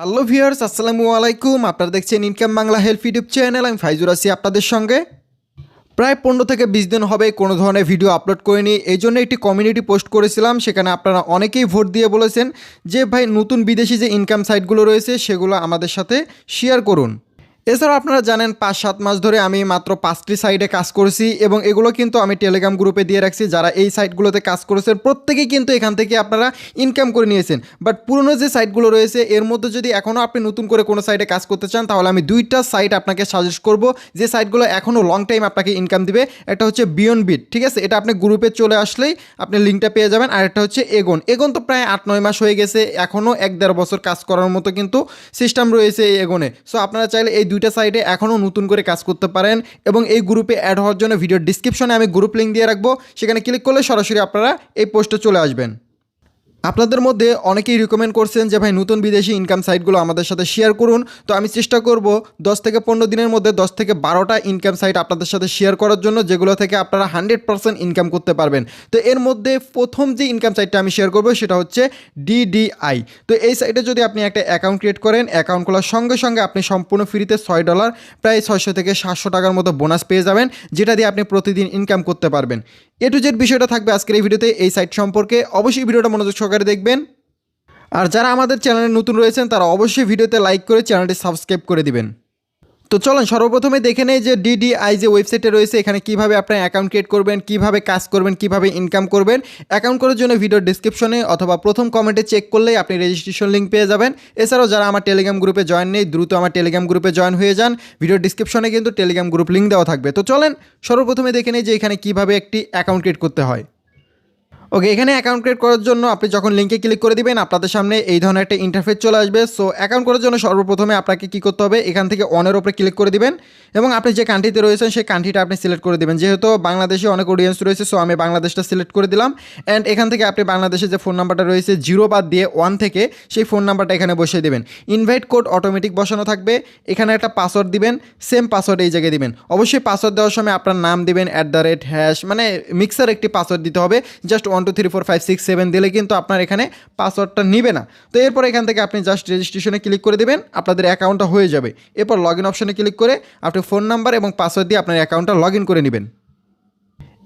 Hello viewers, আসসালামু আলাইকুম। আপনারা দেখছেন income Bangla help YouTube channel আমি ফাইজুর আছি আপনাদের সঙ্গে। প্রায় পনেরো থেকে বিশ দিন হবে কোনো ধরনের ভিডিও আপলোড করিনি। এই জন্য একটি কমিউনিটি পোস্ট করেছিলাম। সেখানে আপনারা অনেকেই ভোট দিয়ে বলেছেন যে, ভাই, নতুন বিদেশি যে ইনকাম সাইটগুলো রয়েছে, সেগুলো আমাদের সাথে শেয়ার করুন। এছাড়াও আপনারা জানেন পাঁচ, সাত মাস ধরে আমি মাত্র পাঁচটি সাইটে কাজ করেছি এবং এগুলো কিন্তু আমি টেলিগ্রাম গ্রুপে দিয়ে রাখছি। যারা এই সাইটগুলোতে কাজ করেছেন, প্রত্যেকেই কিন্তু এখান থেকে আপনারা ইনকাম করে নিয়েছেন। বাট পুরনো যে সাইটগুলো রয়েছে, এর মধ্যে যদি এখনও আপনি নতুন করে কোনো সাইটে কাজ করতে চান, তাহলে আমি দুইটা সাইট আপনাকে সাজেস্ট করব। যে সাইটগুলো এখনও লং টাইম আপনাকে ইনকাম দিবে, একটা হচ্ছে বিয়ন বিট ঠিক আছে? এটা আপনি গ্রুপে চলে আসলেই আপনি লিঙ্কটা পেয়ে যাবেন। আর একটা হচ্ছে এগন এগন তো প্রায় আট, নয় মাস হয়ে গেছে এখনও এক, দেড় বছর কাজ করার মতো কিন্তু সিস্টেম রয়েছে এই এগনে সো আপনারা চাইলে এই দুইটা সাইডে এখনও নতুন করে কাজ করতে পারেন এবং এই গ্রুপে অ্যাড হওয়ার জন্য ভিডিও ডিসক্রিপশনে আমি গ্রুপ লিঙ্ক দিয়ে রাখব। সেখানে ক্লিক করলে সরাসরি আপনারা এই পোস্টে চলে আসবেন। আপনাদের মধ্যে অনেকেই রিকমেন্ড করছেন যে, ভাই, নতুন বিদেশি ইনকাম সাইটগুলো আমাদের সাথে শেয়ার করুন। তো আমি চেষ্টা করব দশ থেকে পনেরো দিনের মধ্যে দশ থেকে বারোটা ইনকাম সাইট আপনাদের সাথে শেয়ার করার জন্য, যেগুলো থেকে আপনারা হান্ড্রেড পার্সেন্ট ইনকাম করতে পারবেন। তো এর মধ্যে প্রথম যে ইনকাম সাইটটা আমি শেয়ার করব, সেটা হচ্ছে ডিডিআই তো এই সাইটে যদি আপনি একটা অ্যাকাউন্ট ক্রিয়েট করেন অ্যাকাউন্ট খোলার সঙ্গে সঙ্গে আপনি সম্পূর্ণ ফ্রিতে ছয় ডলার প্রায় ছয়শো থেকে সাতশো টাকার মতো বোনাস পেয়ে যাবেন, যেটা দিয়ে আপনি প্রতিদিন ইনকাম করতে পারবেন। এ টু জেড বিষয়টা থাকবে আজকের এই ভিডিওতে এই সাইট সম্পর্কে। অবশ্যই ভিডিওটা মনোযোগ সহকারে দেখবেন। আর যারা আমাদের চ্যানেলে নতুন রয়েছেন, তারা অবশ্যই ভিডিওতে লাইক করে চ্যানেলটি সাবস্ক্রাইব করে দিবেন। তো চলেন, সর্বপ্রথমে দেখে নেই যে ডিডিআই যে ওয়েবসাইটে রয়েছে, এখানে কীভাবে আপনার অ্যাকাউন্ট ক্রিয়েট করবেন, কীভাবে কাজ করবেন, কীভাবে ইনকাম করবেন। অ্যাকাউন্ট করার জন্য ভিডিও ডিসক্রিপশনে অথবা প্রথম কমেন্টে চেক করলেই আপনি রেজিস্ট্রেশন লিঙ্ক পেয়ে যাবেন। এছাড়াও যারা আমার টেলিগ্রাম গ্রুপে জয়েন নেই, দ্রুত আমার টেলিগ্রাম গ্রুপে জয়েন হয়ে যান। ভিডিও ডিসক্রিপশনে কিন্তু টেলিগ্রাম গ্রুপ লিঙ্ক দেওয়া থাকবে। তো চলেন, সর্বপ্রথমে দেখে নেই যে এখানে কীভাবে একটি অ্যাকাউন্ট ক্রিয়েট করতে হয়। ওকে এখানে অ্যাকাউন্ট ক্রিয়েট করার জন্য আপনি যখন লিঙ্কে ক্লিক করে দিবেন, আপনাদের সামনে এই ধরনের একটা ইন্টারফেস চলে আসবে। সো অ্যাকাউন্ট করার জন্য সর্বপ্রথমে আপনাকে কী করতে হবে? এখান থেকে অনের ওপরে ক্লিক করে দিবেন এবং আপনি যে কান্ট্রিতে রয়েছেন, সেই কান্ট্রিটা আপনি সিলেক্ট করে দিবেন। যেহেতু বাংলাদেশে অনেক অডিয়েন্স রয়েছে সো আমি বাংলাদেশটা সিলেক্ট করে দিলাম। অ্যান্ড এখান থেকে আপনি বাংলাদেশে যে ফোন নাম্বারটা রয়েছে জিরো বাদ দিয়ে ওয়ান থেকে সেই ফোন নাম্বারটা এখানে বসিয়ে দেবেন। ইনভাইট কোড অটোমেটিক বসানো থাকবে। এখানে একটা পাসওয়ার্ড দিবেন সেম পাসওয়ার্ড এই জায়গায় দিবেন। অবশ্যই পাসওয়ার্ড দেওয়ার সময় আপনার নাম দিবেন অ্যাট দ্য রেট হ্যাশ মানে মিক্সার একটি পাসওয়ার্ড দিতে হবে। Just one two three four five six seven দিলে কিন্তু আপনার এখানে পাসওয়ার্ডটা নেবে না। তো এরপর এখান থেকে আপনি জাস্ট রেজিস্ট্রেশনে ক্লিক করে দেবেন, আপনাদের অ্যাকাউন্টটা হয়ে যাবে। এরপর লগ ইন অপশনে ক্লিক করে আপনি ফোন নাম্বার এবং পাসওয়ার্ড দিয়ে আপনার অ্যাকাউন্টটা লগ ইন করে নেবেন।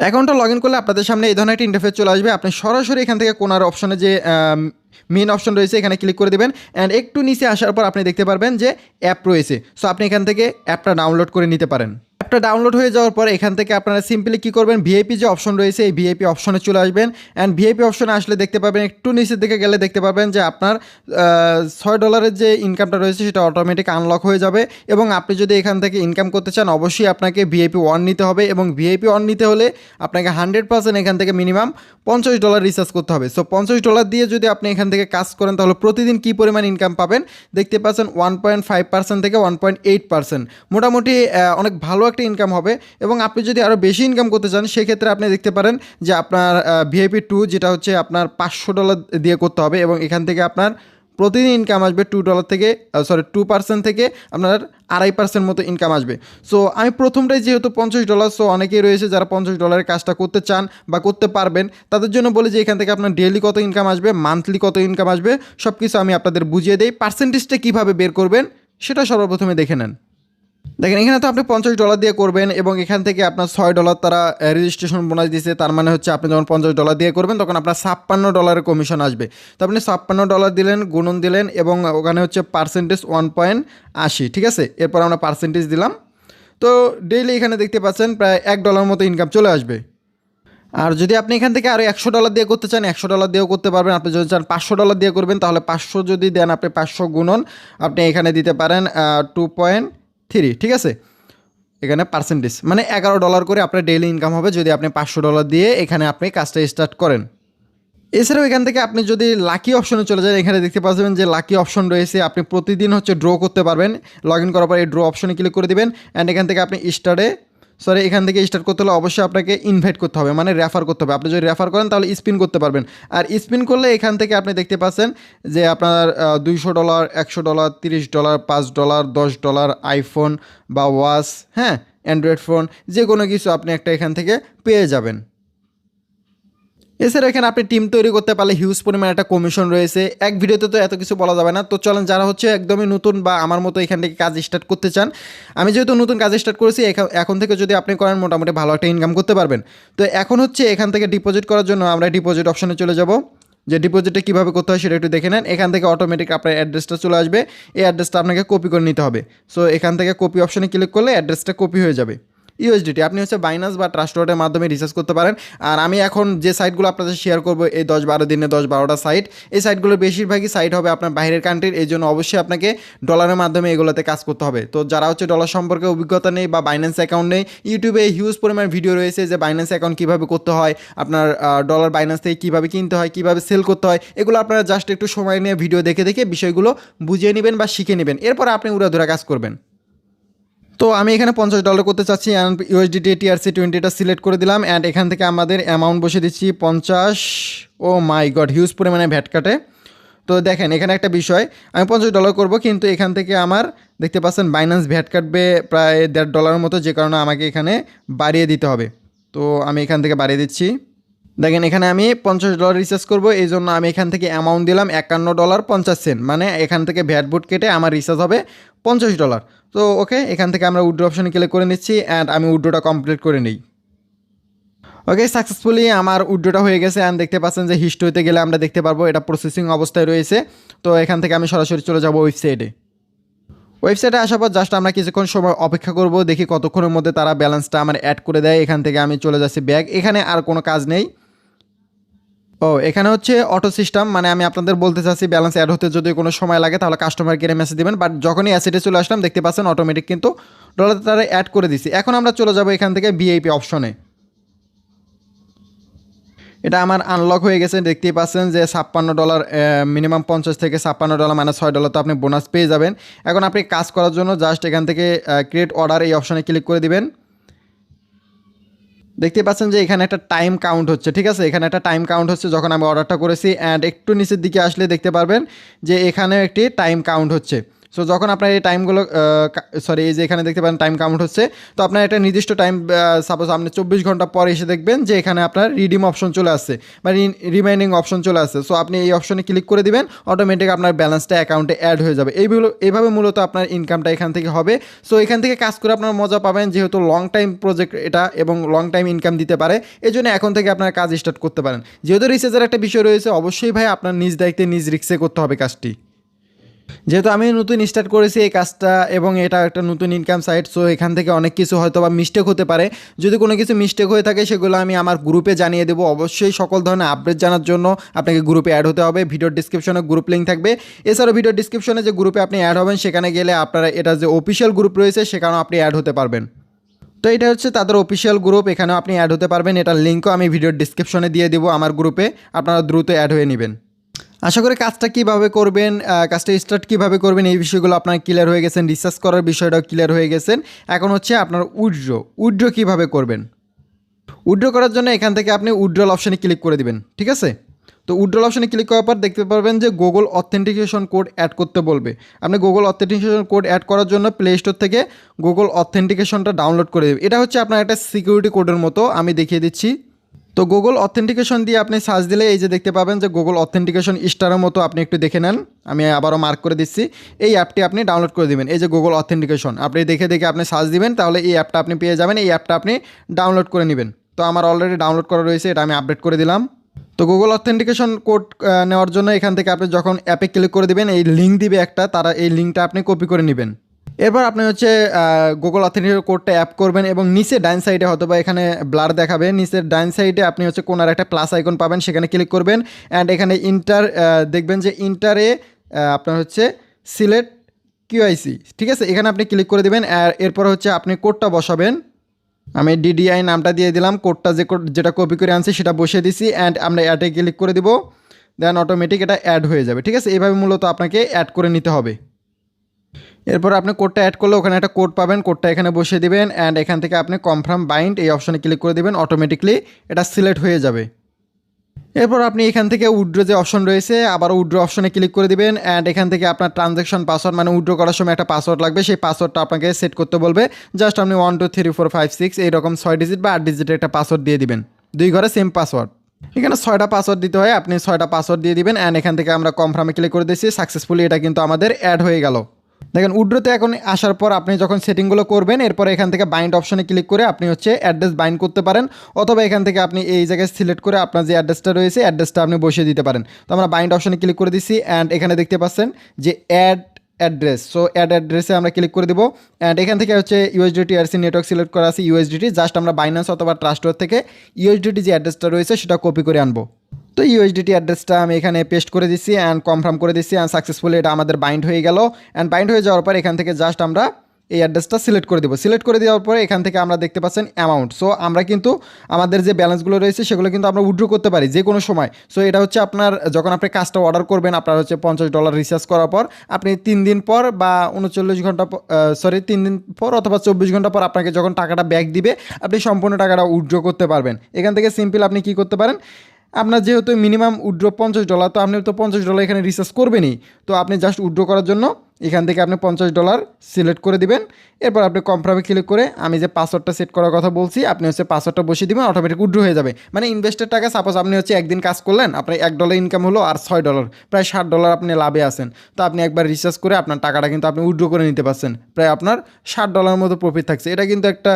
অ্যাকাউন্টটা লগ ইন করলে আপনাদের সামনে এই ধরনের একটা ইন্টারফেস চলে আসবে। আপনি সরাসরি এখান থেকে কোনার অপশনে যে মেন অপশন রয়েছে, এখানে ক্লিক করে দেবেন। অ্যান্ড একটু নিচে আসার পর আপনি দেখতে পারবেন যে অ্যাপ রয়েছে। সো আপনি এখান থেকে অ্যাপটা ডাউনলোড করে নিতে পারেন। অ্যাপটা ডাউনলোড হয়ে যাওয়ার পর এখান থেকে আপনারা সিম্পলি কী করবেন? ভিআইপি যে অপশন রয়েছে, এই ভিআইপি অপশনে চলে আসবেন। অ্যান্ড ভিআইপি অপশনে আসলে দেখতে পাবেন, একটু নিচের দিকে গেলে দেখতে পাবেন যে আপনার ছয় ডলারের যে ইনকামটা রয়েছে, সেটা অটোমেটিক আনলক হয়ে যাবে। এবং আপনি যদি এখান থেকে ইনকাম করতে চান, অবশ্যই আপনাকে ভিআইপি ওয়ান নিতে হবে। এবং ভিআইপি ওয়ান নিতে হলে আপনাকে হান্ড্রেড পার্সেন্ট এখান থেকে মিনিমাম পঞ্চাশ ডলার রিচার্জ করতে হবে। সো পঞ্চাশ ডলার দিয়ে যদি আপনি এখান থেকে কাজ করেন, তাহলে প্রতিদিন কী পরিমাণ ইনকাম পাবেন? দেখতে পাচ্ছেন ওয়ান পয়েন্ট ফাইভ পার্সেন্ট থেকে ওয়ান পয়েন্ট এইট পার্সেন্ট মোটামুটি অনেক ভালো একটা ইনকাম হবে এবং আপনি যদি আরও বেশি ইনকাম করতে চান, সেক্ষেত্রে আপনি দেখতে পারেন যে আপনার ভিআইপি টু যেটা হচ্ছে আপনার পাঁচশো ডলার দিয়ে করতে হবে এবং এখান থেকে আপনার প্রতিদিন ইনকাম আসবে টু ডলার থেকে সরি টু পার্সেন্ট থেকে আপনার আড়াই পার্সেন্ট মতো ইনকাম আসবে। সো আমি প্রথমটাই যেহেতু পঞ্চাশ ডলার সো অনেকেই রয়েছে যারা পঞ্চাশ ডলারের কাজটা করতে চান বা করতে পারবেন, তাদের জন্য বলি যে এখান থেকে আপনার ডেলি কত ইনকাম আসবে মান্থলি কত ইনকাম আসবে সব কিছু আমি আপনাদের বুঝিয়ে দিই। পার্সেন্টেজটা কীভাবে বের করবেন, সেটা সর্বপ্রথমে দেখে নেন। দেখেন, এখানে তো আপনি পঞ্চাশ ডলার দিয়ে করবেন এবং এখান থেকে আপনার ছয় ডলার তারা রেজিস্ট্রেশন বোনাস দিয়েছে তার মানে হচ্ছে আপনি যখন পঞ্চাশ ডলার দিয়ে করবেন, তখন আপনার ছাপ্পান্ন ডলারের কমিশন আসবে। তো আপনি ছাপ্পান্ন ডলার দিলেন, গুণন দিলেন এবং ওখানে হচ্ছে পার্সেন্টেজ ওয়ান পয়েন্ট আশি, ঠিক আছে? এরপর আমরা পার্সেন্টেজ দিলাম। তো ডেইলি এখানে দেখতে পাচ্ছেন, প্রায় এক ডলার মতো ইনকাম চলে আসবে। আর যদি আপনি এখান থেকে আরও একশো ডলার দিয়ে করতে চান, একশো ডলার দিয়েও করতে পারবেন। আপনি যদি চান পাঁচশো ডলার দিয়ে করবেন, তাহলে পাঁচশো যদি দেন, আপনি পাঁচশো গুণন, আপনি এখানে দিতে পারেন টু পয়েন্ট থ্রি, ঠিক আছে? এখানে পার্সেন্টেজ মানে এগারো ডলার করে আপনার ডেইলি ইনকাম হবে যদি আপনি পাঁচশো ডলার দিয়ে এখানে আপনি কাজটা স্টার্ট করেন। এছাড়াও এখান থেকে আপনি যদি লাকি অপশনে চলে যান, এখানে দেখতে পাচ্ছেন যে লাকি অপশন রয়েছে, আপনি প্রতিদিন হচ্ছে ড্র করতে পারবেন। লগ ইন করার পর এই ড্র অপশনে ক্লিক করে দেবেন অ্যান্ড এখান থেকে আপনি স্টার্টে সরি এখান থেকে স্টার্ট করতে হলে অবশ্যই আপনাকে ইনভাইট করতে হবে মানে রেফার করতে হবে। আপনি যদি রেফার করেন, তাহলে স্পিন করতে পারবেন। আর স্পিন করলে এখান থেকে আপনি দেখতে পাচ্ছেন যে আপনার দুইশো ডলার একশো ডলার তিরিশ ডলার পাঁচ ডলার দশ ডলার আইফোন বা ওয়াশ হ্যাঁ অ্যান্ড্রয়েড ফোন যে কোনো কিছু আপনি একটা এখান থেকে পেয়ে যাবেন। এছাড়া এখানে আপনি টিম তৈরি করতে পারলে হিউজ পরিমাণে একটা কমিশন রয়েছে। এক ভিডিওতে তো এত কিছু বলা যাবে না। তো চলেন, যারা হচ্ছে একদমই নতুন বা আমার মতো এখান থেকে কাজ স্টার্ট করতে চান, আমি যেহেতু নতুন কাজ স্টার্ট করেছি, এখা- এখন থেকে যদি আপনি করেন, মোটামুটি ভালো একটা ইনকাম করতে পারবেন। তো এখন হচ্ছে এখান থেকে ডিপোজিট করার জন্য আমরা ডিপোজিট অপশনে চলে যাব। যে ডিপোজিটটা কীভাবে করতে হয় সেটা একটু দেখে নেন। এখান থেকে অটোমেটিক আপনার অ্যাড্রেসটা চলে আসবে। এই অ্যাড্রেসটা আপনাকে কপি করে নিতে হবে। সো এখান থেকে কপি অপশনে ক্লিক করলে অ্যাড্রেসটা কপি হয়ে যাবে। ইউএসডিটি। আপনি হচ্ছে বাইনান্স বা ট্রাস্টওয়ার্ডের মাধ্যমে রিচার্জ করতে পারেন। আর আমি এখন যে সাইটগুলো আপনাদের শেয়ার করব, এই দশ বারো দিনে দশ বারোটা সাইট এই সাইটগুলোর বেশিরভাগই সাইট হবে আপনার বাইরের কান্ট্রির এই জন্য অবশ্যই আপনাকে ডলারের মাধ্যমে এগুলোতে কাজ করতে হবে। তো যারা হচ্ছে ডলার সম্পর্কে অভিজ্ঞতা নেই বা বাইন্যান্স অ্যাকাউন্ট নেই ইউটিউবে হিউজ পরিমাণ ভিডিও রয়েছে যে বাইন্যান্স অ্যাকাউন্ট কীভাবে করতে হয়, আপনার ডলার বাইন্যান্স থেকে কীভাবে কিনতে হয়, কীভাবে সেল করতে হয়, এগুলো আপনারা জাস্ট একটু সময় নিয়ে ভিডিও দেখে দেখে বিষয়গুলো বুঝিয়ে নেবেন বা শিখে নেবেন। এরপর আপনি উড়াধুরা কাজ করবেন। তো আমি এখানে পঞ্চাশ ডলার করতে চাচ্ছি অ্যান্ড ইউএসডিটি টিআরসি টোয়েন্টিটা সিলেক্ট করে দিলাম অ্যান্ড এখান থেকে আমাদের অ্যামাউন্ট বসে দিচ্ছি পঞ্চাশ। ও মাই গড হিউজ পরিমাণে ভ্যাট কাটে। তো দেখেন, এখানে একটা বিষয়, আমি পঞ্চাশ ডলার করব কিন্তু এখান থেকে আমার, দেখতে পাচ্ছেন বাইন্যান্স ভ্যাট কাটবে প্রায় দেড় ডলারের মতো, যে কারণে আমাকে এখানে বাড়িয়ে দিতে হবে। তো আমি এখান থেকে বাড়িয়ে দিচ্ছি। দেখেন, এখানে আমি পঞ্চাশ ডলার রিচার্জ করব, এই জন্য আমি এখান থেকে অ্যামাউন্ট দিলাম একান্ন ডলার পঞ্চাশ সেন্ট মানে এখান থেকে ভ্যাট বুট কেটে আমার রিচার্জ হবে পঞ্চাশ ডলার তো ওকে এখান থেকে আমরা উড্রো অপশানে ক্লিক করে নিচ্ছি অ্যান্ড আমি উড্রোটা কমপ্লিট করে নিই। ওকে সাকসেসফুলি আমার উড্রোটা হয়ে গেছে অ্যান্ড দেখতে পাচ্ছেন যে হিস্টোরিতে গেলে আমরা দেখতে পারব এটা প্রসেসিং অবস্থায় রয়েছে। তো এখান থেকে আমি সরাসরি চলে যাব ওয়েবসাইটে ওয়েবসাইটে আসার পর জাস্ট আমরা কিছুক্ষণ সময় অপেক্ষা করব, দেখি কতক্ষণের মধ্যে তারা ব্যালেন্সটা আমার অ্যাড করে দেয়। এখান থেকে আমি চলে যাচ্ছি ব্যাগ এখানে আর কোনো কাজ নেই। ও, এখানে হচ্ছে অটো সিস্টেম মানে আমি আপনাদের বলতে চাচ্ছি ব্যালেন্স অ্যাড হতে যদি কোনো সময় লাগে তাহলে কাস্টমার কেয়ারে মেসেজ দেবেন বাট যখনই অ্যাসেটে চলে আসলাম, দেখতে পাচ্ছেন অটোমেটিক কিন্তু ডলার তারা অ্যাড করে দিছি। এখন আমরা চলে যাব এখান থেকে ভিআইপি অপশনে এটা আমার আনলক হয়ে গেছে, দেখতেই পাচ্ছেন যে ছাপ্পান্ন ডলার মিনিমাম পঞ্চাশ থেকে ছাপ্পান্ন ডলার মানে ছয় ডলার তো আপনি বোনাস পেয়ে যাবেন। এখন আপনি কাজ করার জন্য জাস্ট এখান থেকে ক্রিয়েট অর্ডার এই অপশনে ক্লিক করে দিবেন। দেখতে পাচ্ছেন যে এখানে একটা টাইম কাউন্ট হচ্ছে, ঠিক আছে? এখানে একটা টাইম কাউন্ট হচ্ছে যখন আমি অর্ডারটা করেছি অ্যান্ড একটু নিচের দিকে আসলে দেখতে পারবেন যে এখানেও একটি টাইম কাউন্ট হচ্ছে। সো যখন আপনার এই টাইমগুলো সরি এই যে এখানে দেখতে পারেন টাইম কাউন্ট হচ্ছে, তো আপনার একটা নির্দিষ্ট টাইম সাপোজ আপনি চব্বিশ ঘণ্টা পরে এসে দেখবেন যে এখানে আপনার রিডিম অপশন চলে আসছে, বা রিমাইনিং অপশন চলে আসছে। সো আপনি এই অপশনে ক্লিক করে দিবেন অটোমেটিক আপনার ব্যালেন্সটা অ্যাকাউন্টে অ্যাড হয়ে যাবে। এইগুলো এইভাবে মূলত আপনার ইনকামটা এখান থেকে হবে। সো এখান থেকে কাজ করে আপনার মজা পাবেন, যেহেতু লং টাইম প্রজেক্ট এটা এবং লং টাইম ইনকাম দিতে পারে এই জন্য এখন থেকে আপনার কাজ স্টার্ট করতে পারেন। যেহেতু রিসার্চের একটা বিষয় রয়েছে, অবশ্যই ভাই আপনার নিজ দায়িত্বে, নিজ রিক্সে করতে হবে কাজটি। যেহেতু আমি নতুন স্টার্ট করেছি এই কাজটা এবং এটা একটা নতুন ইনকাম সাইট সো এখান থেকে অনেক কিছু হয়তো বা মিস্টেক হতে পারে। যদি কোনো কিছু মিস্টেক হয়ে থাকে, সেগুলো আমি আমার গ্রুপে জানিয়ে দেবো। অবশ্যই সকল ধরনের আপডেট জানার জন্য আপনাকে গ্রুপে অ্যাড হতে হবে। ভিডিওর ডিসক্রিপশনে গ্রুপ লিঙ্ক থাকবে। এছাড়াও ভিডিওর ডিসক্রিপশনে যে গ্রুপে আপনি অ্যাড হবেন, সেখানে গেলে আপনারা এটা যে অফিসিয়াল গ্রুপ রয়েছে, সেখানেও আপনি অ্যাড হতে পারবেন। তো এটা হচ্ছে তাদের অফিসিয়াল গ্রুপ এখানেও আপনি অ্যাড হতে পারবেন। এটার লিঙ্কও আমি ভিডিওর ডিসক্রিপশনে দিয়ে দেবো আমার গ্রুপে আপনারা দ্রুত অ্যাড হয়ে নেবেন। আশা করি কাজটা কীভাবে করবেন কাজটা স্টার্ট কীভাবে করবেন, এই বিষয়গুলো আপনার ক্লিয়ার হয়ে গেছেন রিসার্চ করার বিষয়টাও ক্লিয়ার হয়ে গেছেন এখন হচ্ছে আপনার উইড্রো উইড্রো কীভাবে করবেন? উইড্রো করার জন্য এখান থেকে আপনি উইড্রল অপশানে ক্লিক করে দিবেন, ঠিক আছে? তো উইড্রল অপশানে ক্লিক করার পর দেখতে পারবেন যে গুগল অথেন্টিকেশন কোড অ্যাড করতে বলবে। আপনি গুগল অথেন্টিকেশন কোড অ্যাড করার জন্য প্লে স্টোর থেকে গুগল অথেন্টিকেশনটা ডাউনলোড করে দেবে এটা হচ্ছে আপনার একটা সিকিউরিটি কোডের মতো, আমি দেখিয়ে দিচ্ছি। তো গুগল অথেন্টিকেশন দিয়ে আপনি সার্চ দিলে এই যে দেখতে পাবেন যে গুগল অথেন্টিকেশন স্টারের মতো আপনি একটু দেখে নেন। আমি আবারও মার্ক করে দিচ্ছি। এই অ্যাপটি আপনি ডাউনলোড করে দিবেন। এই যে গুগল অথেন্টিকেশন আপনি দেখে দেখে আপনি সার্চ দিবেন, তাহলে এই অ্যাপটা আপনি পেয়ে যাবেন। এই অ্যাপটা আপনি ডাউনলোড করে নেবেন। তো আমার অলরেডি ডাউনলোড করা রয়েছে, এটা আমি আপডেট করে দিলাম। তো গুগল অথেন্টিকেশন কোড নেওয়ার জন্য এখান থেকে আপনি যখন অ্যাপে ক্লিক করে দিবেন, এই লিঙ্ক দিবে একটা, তারা এই লিঙ্কটা আপনি কপি করে নেবেন। এরপর আপনি হচ্ছে গুগল অথেন্টিকেশন কোডটা অ্যাপ করবেন এবং নিচে ডাইন সাইডে হয়তো বা এখানে ব্লার দেখাবে। নিচের ডাইন সাইডে আপনি হচ্ছে কোনার একটা প্লাস আইকন পাবেন, সেখানে ক্লিক করবেন। অ্যান্ড এখানে ইন্টার দেখবেন যে ইন্টারে আপনার হচ্ছে সিলেক্ট কিউআইসি ঠিক আছে? এখানে আপনি ক্লিক করে দেবেন এরপর হচ্ছে আপনি কোডটা বসাবেন। আমি ডিডিআই নামটা দিয়ে দিলাম কোডটা যে যেটা কপি করে আনছি সেটা বসিয়ে দিছি অ্যান্ড আমরা অ্যাডে ক্লিক করে দিব। দেন অটোমেটিক এটা অ্যাড হয়ে যাবে, ঠিক আছে? এইভাবে মূলত আপনাকে অ্যাড করে নিতে হবে। এরপর আপনি কোডটা অ্যাড করলে ওখানে একটা কোড পাবেন। কোডটা এখানে বসিয়ে দিবেন অ্যান্ড এখান থেকে আপনি কনফার্ম বাইন্ড এই অপশনে ক্লিক করে দিবেন অটোমেটিকলি এটা সিলেক্ট হয়ে যাবে। এরপর আপনি এখান থেকে উড্রো যে অপশন রয়েছে, আবার উড্রো অপশনে ক্লিক করে দিবেন অ্যান্ড এখান থেকে আপনার ট্রানজ্যাকশন পাসওয়ার্ড মানে উড্রো করার সময় একটা পাসওয়ার্ড লাগবে, সেই পাসওয়ার্ডটা আপনাকে সেট করতে বলবে। জাস্ট আপনি one two three four five six এইরকম ছয় ডিজিট বা আট ডিজিটের একটা পাসওয়ার্ড দিয়ে দিবেন। দুই ঘরে সেম পাসওয়ার্ড এখানে ছয়টা পাসওয়ার্ড দিতে হয়, আপনি ছয়টা পাসওয়ার্ড দিয়ে দিবেন অ্যান্ড এখান থেকে আমরা কনফার্মে ক্লিক করে দিচ্ছি সাকসেসফুলি এটা কিন্তু আমাদের অ্যাড হয়ে গেল। দেখেন, উড্রোতে এখন আসার পর আপনি যখন সেটিংগুলো করবেন, এরপর এখান থেকে বাইন্ড অপশনে ক্লিক করে আপনি হচ্ছে অ্যাড্রেস বাইন্ড করতে পারেন, অথবা এখান থেকে আপনি এই জায়গায় সিলেক্ট করে আপনার যে অ্যাড্রেসটা রয়েছে অ্যাড্রেসটা আপনি বসিয়ে দিতে পারেন। তো আমরা বাইন্ড অপশনে ক্লিক করে দিচ্ছি অ্যান্ড এখানে দেখতে পাচ্ছেন যে অ্যাড অ্যাড্রেস সো অ্যাড অ্যাড্রেসে আমরা ক্লিক করে দেবো অ্যান্ড এখান থেকে হচ্ছে ইউএসডিটি আরসি নেটওয়ার্ক সিলেক্ট করা আছে ইউএসডিটি জাস্ট আমরা বাইন্যান্স অথবা ট্রাস্টোর থেকে ইউএসডিটি যে অ্যাড্রেসটা রয়েছে, সেটা কপি করে আনব। তো ইউএসডিটি অ্যাড্রেসটা আমি এখানে পেস্ট করে দিচ্ছি অ্যান্ড কনফার্ম করে দিচ্ছি অ্যান্ড সাকসেসফুলি এটা আমাদের বাইন্ড হয়ে গেল। অ্যান্ড বাইন্ড হয়ে যাওয়ার পর এখান থেকে জাস্ট আমরা এই অ্যাড্রেসটা সিলেক্ট করে দেবো। সিলেক্ট করে দেওয়ার পরে এখান থেকে আমরা দেখতে পাচ্ছেন অ্যামাউন্ট সো আমরা কিন্তু আমাদের যে ব্যালেন্সগুলো রয়েছে সেগুলো কিন্তু আমরা উইড্রো করতে পারি যে কোনো সময়। সো এটা হচ্ছে আপনার যখন আপনি কাজটা অর্ডার করবেন, আপনার হচ্ছে পঞ্চাশ ডলার রিচার্জ করার পর, আপনি তিন দিন পর বা উনচল্লিশ ঘণ্টা সরি তিন দিন পর অথবা চব্বিশ ঘণ্টা পর আপনাকে যখন টাকাটা ব্যাক দিবে, আপনি সম্পূর্ণ টাকাটা উইড্রো করতে পারবেন। এখান থেকে সিম্পল আপনি কি করতে পারেন? আপনার যেহেতু মিনিমাম উইড্রো পঞ্চাশ ডলার তো আপনি তো পঞ্চাশ ডলার এখানে রিচার্জ করবেনই। তো আপনি জাস্ট উইড্রো করার জন্য এখান থেকে আপনি পঞ্চাশ ডলার সিলেক্ট করে দিবেন। এরপর আপনি কনফার্মে ক্লিক করে আমি যে পাসওয়ার্ডটা সেট করার কথা বলছি, আপনি হচ্ছে পাসওয়ার্ডটা বসিয়ে দিবেন অটোমেটিক উইড্রো হয়ে যাবে। মানে ইনভেস্টের টাকা সাপোজ আপনি হচ্ছে একদিন কাজ করলেন, আপনার এক ডলার ইনকাম হলো আর ছয় ডলার প্রায় ষাট ডলার আপনি লাভে আসেন তো আপনি একবার রিচার্জ করে আপনার টাকাটা কিন্তু আপনি উইড্রো করে নিতে পারছেন। প্রায় আপনার ষাট ডলারের মতো প্রফিট থাকছে। এটা কিন্তু একটা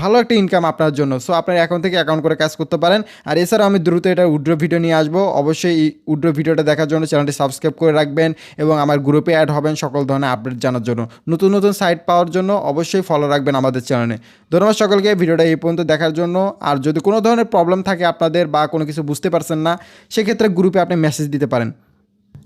ভালো একটা ইনকাম আপনার জন্য। সো আপনার অ্যাকাউন্ট থেকে অ্যাকাউন্ট করে কাজ করতে পারেন। আর এছাড়াও আমি দ্রুত এটা উইড্রো ভিডিও নিয়ে আসব। অবশ্যই এই উইড্রো ভিডিওটা দেখার জন্য চ্যানেলটি সাবস্ক্রাইব করে রাখবেন এবং আমার গ্রুপে অ্যাড হবেন। সকল ধরনের আপডেট জানার জন্য। নতুন নতুন সাইট পাওয়ার জন্য অবশ্যই ফলো রাখবেন আমাদের চ্যানেলে ধন্যবাদ সকলকে, ভিডিওটা এই পর্যন্ত দেখার জন্য। আর যদি কোনো ধরনের প্রবলেম থাকে আপনাদের বা কোনো কিছু বুঝতে পারছেন না, সেক্ষেত্রে গ্রুপে আপনি মেসেজ দিতে পারেন।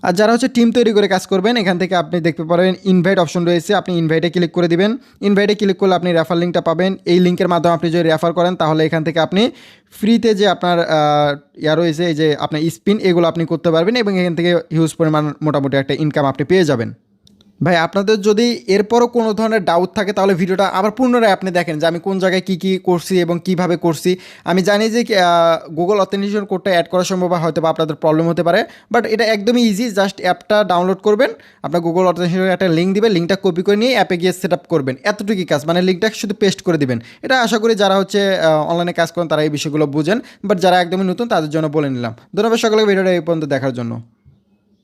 আর যারা হচ্ছে টিম তৈরি করে কাজ করবেন, এখান থেকে আপনি দেখতে পারবেন ইনভাইট অপশন রয়েছে, আপনি ইনভাইটে ক্লিক করে দিবেন। ইনভাইটে ক্লিক করলে আপনি রেফার লিঙ্কটা পাবেন। এই লিঙ্কের মাধ্যমে আপনি যদি রেফার করেন, তাহলে এখান থেকে আপনি ফ্রিতে যে আপনার ইয়া রয়েছে যে আপনার স্পিন এগুলো আপনি করতে পারবেন এবং এখান থেকে হিউজ পরিমাণ মোটামুটি একটা ইনকাম আপনি পেয়ে যাবেন। ভাই, আপনাদের যদি এরপরও কোনো ধরনের ডাউট থাকে, তাহলে ভিডিওটা আবার পুনরায় আপনি দেখেন যে আমি কোন জায়গায় কী কী করছি এবং কীভাবে করছি। আমি জানি যে গুগল অথেন্টিকেশন কোডটা অ্যাড করা সম্ভব হয় হয়তো বা আপনাদের প্রবলেম হতে পারে বাট এটা একদমই ইজি জাস্ট অ্যাপটা ডাউনলোড করবেন। আপনার গুগল অথেন্টিকেশন একটা লিঙ্ক দিবে লিঙ্কটা কপি করে নিয়ে অ্যাপে গিয়ে সেট আপ করবেন। এতটুকুই কাজ মানে লিঙ্কটা শুধু পেস্ট করে দিবেন। এটা আশা করি যারা হচ্ছে অনলাইনে কাজ করেন, তারা এই বিষয়গুলো বুঝেন বাট যারা একদমই নতুন, তাদের জন্য বলে নিলাম। ধন্যবাদ সকলকে, ভিডিওটা এই পর্যন্ত দেখার জন্য।